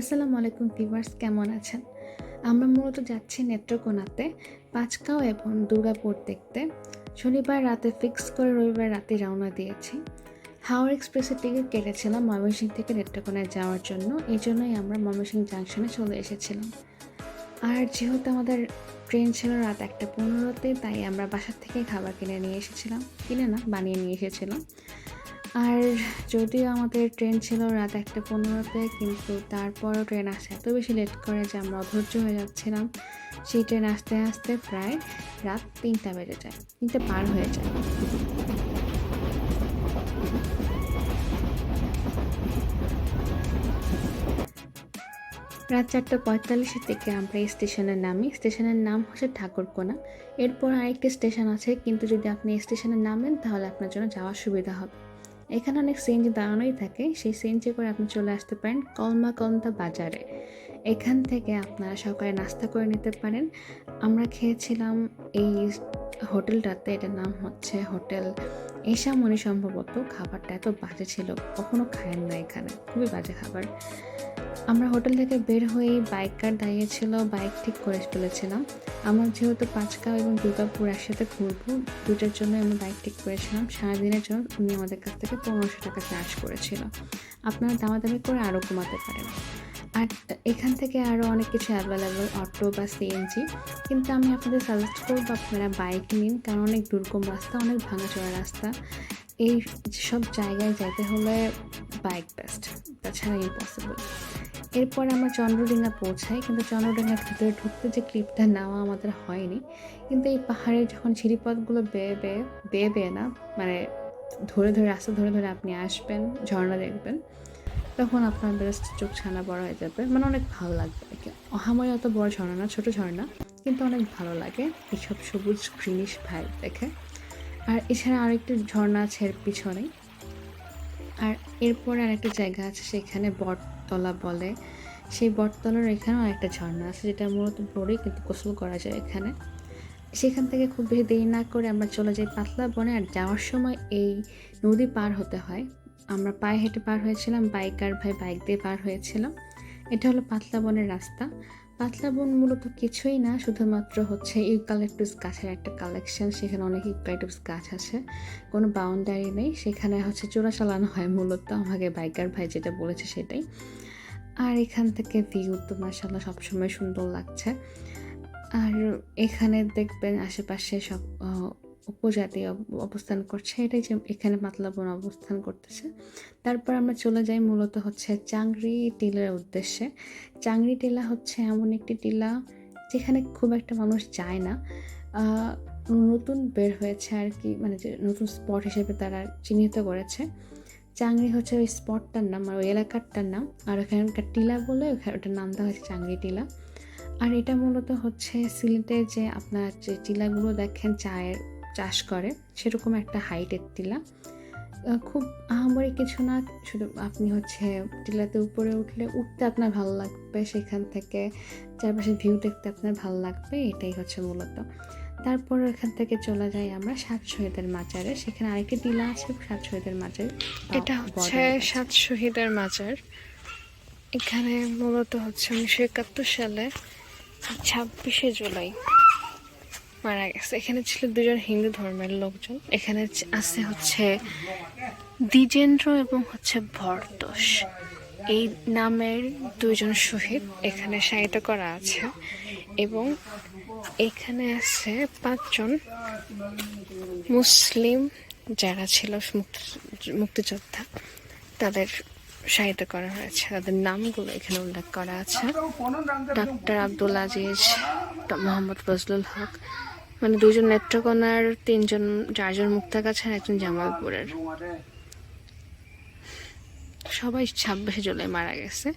আসসালামু আলাইকুম ভিউয়ার্স, কেমন আছেন? আমরা মূলত যাচ্ছি নেত্রকোনাতে পাঁচকাও এবং দুর্গাপুর দেখতে। শনিবার রাতে ফিক্স করে রবিবার রাতে রওনা দিয়েছি। হাওড় এক্সপ্রেসের টিকিট কেটেছিলাম ময়মনসিংহ থেকে নেত্রকোনায় যাওয়ার জন্য, এই জন্যই আমরা ময়মনসিংহ জাংশনে চলে এসেছিলাম। আর যেহেতু আমাদের ট্রেন ছিল রাত একটা পনেরোতে, তাই আমরা বাসার থেকে খাবার কিনে নিয়ে এসেছিলাম। কিনে না, বানিয়ে নিয়ে এসেছিলাম। আর যদিও আমাদের ট্রেন ছিল রাত একটা পনেরোতে, কিন্তু তারপরও ট্রেন আসে এত বেশি লেট করে যে আমরা অধৈর্য হয়ে যাচ্ছিলাম। সেই ট্রেন আসতে আসতে প্রায় রাত তিনটা বেজে যায়, তিনটে পার হয়ে যায়। রাত চারটা পঁয়তাল্লিশের দিকে আমরা এই স্টেশনে নামি। স্টেশনের নাম হচ্ছে ঠাকুরকোনা। এরপর আরেকটি স্টেশন আছে, কিন্তু যদি আপনি স্টেশনে নামেন, তাহলে আপনার জন্য যাওয়ার সুবিধা হবে। এখানে অনেক সিএনজি দাঁড়ানোই থাকে। সেই সিএনজি করে আপনি চলে আসতে পারেন কলমাকন্দা বাজারে। এখান থেকে আপনারা সকালে নাস্তা করে নিতে পারেন। আমরা খেয়েছিলাম এই হোটেলটাতে, এটার নাম হচ্ছে হোটেল এশামণি সম্ভবত। খাবারটা এত বাজে ছিল, কখনো খায়েন না এখানে, খুবই বাজে খাবার। আমরা হোটেল থেকে বের হয়েই বাইকার দাঁড়িয়েছিল বাইক ঠিক করে ফেলেছিলাম। আমার যেহেতু পাঁচকাও এবং দুর্গাপুর একসাথে ঘুরবো দুটার জন্য আমি বাইক ঠিক করেছিলাম। সারাদিনের জন্য উনি আমাদের কাছ থেকে পনেরোশো টাকা চার্জ করেছিল। আপনারা দামাদামি করে আরও কমাতে পারেন। আর এখান থেকে আরও অনেক কিছু অ্যাভেলেবল অটো বা সিএনজি কিন্তু আমি আপনাদের সাজেস্ট করব আপনারা বাইক নিন, কারণ অনেক দুর্গম রাস্তা, অনেক ভাঙাচোরা রাস্তা। এই সব জায়গায় যেতে হলে বাইক বেস্ট তাছাড়া ইম্পসিবল এরপর আমরা চন্দ্রডিঙ্গা পৌঁছাই কিন্তু চন্দ্রডিঙ্গার ভিতরে ঢুকতে যে ক্লিপটা নেওয়া আমাদের হয়নি, কিন্তু এই পাহাড়ে যখন সিঁড়িপথগুলো বেয়ে বেয়ে বেয়ে বেয়ে না মানে ধরে ধরে রাস্তা ধরে ধরে আপনি আসবেন, ঝর্ণা দেখবেন, তখন আপনার বেস্ট চোখ ছানা বড় হয়ে যাবে। মানে অনেক ভালো লাগবে আর কি অহাময় অত বড় ঝর্ণা না, ছোটো ঝর্ণা, কিন্তু অনেক ভালো লাগে এইসব সবুজ গ্রিনিশ ভাইব দেখে। আর এছাড়া আরেকটি ঝর্ণা আছে এর পিছনেই আর এরপরে আরেকটা জায়গা আছে সেখানে বটতলা বলে। সেই বটতলার এখানেও একটা ঝর্ণা আছে যেটা মূলত বড়ই কিন্তু গোসল করা যায় এখানে। সেখান থেকে খুব বেশি দেরি না করে আমরা চলে যাই পাতলা বনে আর যাওয়ার সময় এই নদী পার হতে হয়। আমরা পায়ে হেঁটে পার হয়েছিলাম বাইক আর ভাই বাইক দিয়ে পার হয়েছিলাম এটা হলো পাতলা বনের রাস্তা। পাতলা বন মূলত কিছুই না, শুধুমাত্র হচ্ছে ইউকালিপটাস গাছের একটা কালেকশন সেখানে অনেক ইউকালিপটাস গাছ আছে। কোনো বাউন্ডারি নেই, সেখানে হচ্ছে চোরা চালানো হয় মূলত আমাকে বাইকার ভাই যেটা বলেছে সেটাই। আর এখান থেকে ভিউ তো মার্শাল্লাহ সবসময় সুন্দর লাগছে। আর এখানে দেখবেন আশেপাশে সব উপজাতি অব- অবস্থান করছে, এটাই যে এখানে পাতলা বন অবস্থান করতেছে। তারপর আমরা চলে যাই মূলত হচ্ছে চাংরি টিলার উদ্দেশ্যে। চাংরি টিলা হচ্ছে এমন একটি টিলা যেখানে খুব একটা মানুষ যায় না। নতুন বের হয়েছে আর কি মানে যে নতুন স্পট হিসেবে তারা চিহ্নিত করেছে। চাংরি হচ্ছে ওই স্পটটার নাম আর ওই এলাকারটার নাম। আর ওখানকার টিলা বলে ওটার নাম দেওয়া হয়েছে চাংরি টিলা। আর এটা মূলত হচ্ছে সিলেটে যে আপনার যে টিলাগুলো দেখেন চায়ের চাষ করে সেরকম একটা হাইটের টিলা। খুব আহামরি কিছু না শুধু আপনি হচ্ছে টিলাতে উপরে উঠলে উঠতে আপনার ভালো লাগবে সেখান থেকে চারপাশে ভিউ দেখতে আপনার ভালো লাগবে এটাই হচ্ছে মূলত। তারপর এখান থেকে চলে যাই আমরা সাত শহীদের মাজারে সেখানে আরেকটি টিলা আছে সাত শহীদের মাজার এটা হচ্ছে সাত শহীদের মাজার। এখানে মূলত হচ্ছে উনিশশো একাত্তর সালে ছাব্বিশে জুলাই মারা গেছে। এখানে ছিল দুজন হিন্দু ধর্মের লোকজন। এখানে আছে হচ্ছে দ্বিজেন্দ্র এবং হচ্ছে ভরতোষ। এই নামের দুইজন শহীদ এখানে শায়িত করা আছে এবং এখানে আছে পাঁচজন মুসলিম যারা ছিল মুক্তি- মুক্তিযোদ্ধা। তাদের সাহিত্য করা হয়েছে। তাদের নামগুলো এখানে উল্লেখ করা আছে। ডাক্তার আব্দুল আজিজ মোহাম্মদ ফজলুল হক মানে দুজন নেত্রকোনার, তিনজন চারজন মুক্তাগাছার, একজন জামালপুরের। সবাই ছাব্বিশে জুলাই মারা গেছে।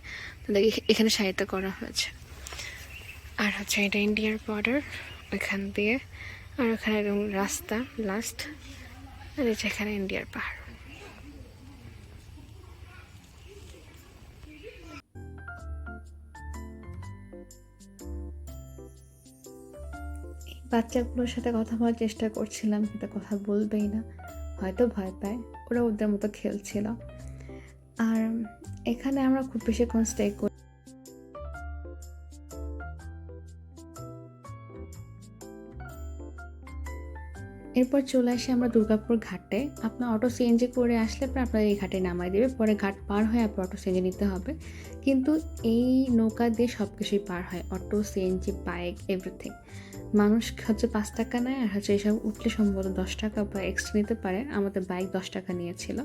তাদের এখানে সাহিত্য করা হয়েছে। আর হচ্ছে এটা ইন্ডিয়ার বর্ডার ওইখান দিয়ে। আর ওখানে রাস্তা লাস্ট আর এখানে ইন্ডিয়ার পাহাড়। বাচ্চাগুলোর সাথে কথা বলার চেষ্টা করছিলাম, কিন্তু কথা বলবেই না। হয়তো ভয় পায়, ওরা ওদের মতো খেলছিল। আর এখানে আমরা খুব বেশিক্ষণ স্টে করি এরপর চলে আসি আমরা দুর্গাপুর ঘাটে। আপনার অটো সিএনজি করে আসলে পরে আপনার এই ঘাটে নামাই দেবে। পরে ঘাট পার হয়ে আপনার অটো সিএনজি নিতে হবে। কিন্তু এই নৌকা দিয়ে সব কিছুই পার হয়। অটো সিএনজি বাইক এভরিথিং মানুষ হচ্ছে পাঁচ টাকা নেয়? আর হচ্ছে এইসব উঠলে সম্ভবত দশ টাকা বা এক্সট্রা নিতে পারে। আমাদের বাইক দশ টাকা নিয়েছিল।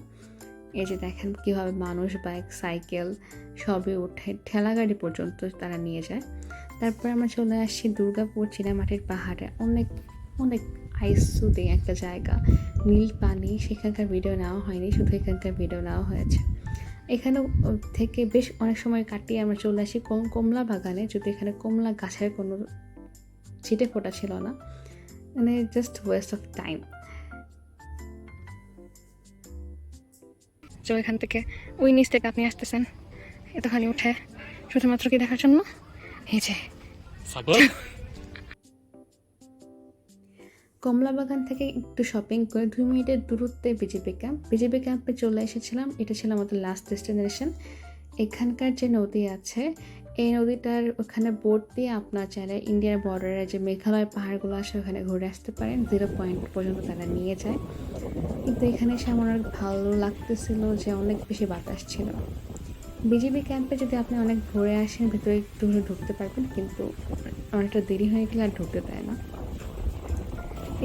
এই যে দেখেন কীভাবে মানুষ বাইক সাইকেল সবই উঠে ঠেলা গাড়ি পর্যন্ত তারা নিয়ে যায়। তারপর আমরা চলে আসছি দুর্গাপুর চীনামাটির পাহাড়ে। অনেক অনেক আইসুদিং একটা জায়গা। নীল পানি, সেখানকার ভিডিও নেওয়া হয়নি, শুধু এখানকার ভিডিও নেওয়া হয়েছে। এখানে থেকে বেশ অনেক সময় কাটিয়ে আমরা চলে আসি কম- কমলা বাগানে। যদি এখানে কমলা গাছের কোনো ছিটে ফোটা ছিল না। মানে জাস্ট ওয়েস্ট অফ টাইম তো এখান থেকে ওই নিচ থেকে আপনি আসতেছেন। এতখানি উঠে শুধুমাত্র কি দেখার জন্য? এই যে। কমলা বাগান থেকে একটু শপিং করে দুই মিনিটের দূরত্বে বিজেপি ক্যাম্প বিজেপি ক্যাম্পে চলে এসেছিলাম। এটা ছিল আমাদের লাস্ট ডেস্টিনেশন এখানকার যে নদী আছে এই নদীটার ওখানে বোট দিয়ে আপনার চাইলে ইন্ডিয়ার বর্ডারে যে মেঘালয় পাহাড়গুলো আছে, ওখানে ঘুরে আসতে পারেন। জিরো পয়েন্ট পর্যন্ত তারা নিয়ে যায়। কিন্তু এখানে এসে আমার অনেক ভালো লাগতেছিল যে অনেক বেশি বাতাস ছিল। বিজেপি ক্যাম্পে যদি আপনি অনেক ভোরে আসেন, ভেতরে একটু ঢুকতে পারবেন, কিন্তু অনেকটা দেরি হয়ে গেলে আর ঢুকতে দেয় না।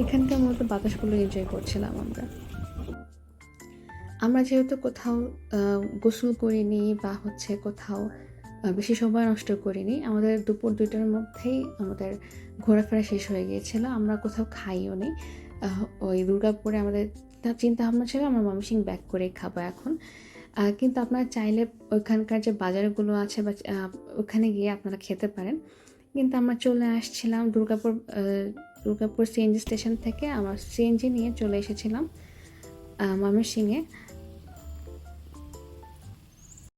এখানকার মূলত বাতাসগুলো এনজয় করছিলাম আমরা। আমরা যেহেতু কোথাও গোসল করিনি বা হচ্ছে কোথাও বেশি সময় নষ্ট করিনি। আমাদের দুপুর দুইটার মধ্যেই আমাদের ঘোরাফেরা শেষ হয়ে গিয়েছিল। আমরা কোথাও খাইও নি। ওই দুর্গাপুরে আমাদের চিন্তা ভাবনা ছিল, আমরা ময়মনসিং ব্যাক করে খাব এখন। কিন্তু আপনারা চাইলে ওইখানকার যে বাজারগুলো আছে বা ওখানে গিয়ে আপনারা খেতে পারেন। কিন্তু আমরা চলে আসছিলাম দুর্গাপুর দুর্গাপুর সিএনজি স্টেশন থেকে। আমার সিএনজি নিয়ে চলে এসেছিলাম ময়মনসিংহে।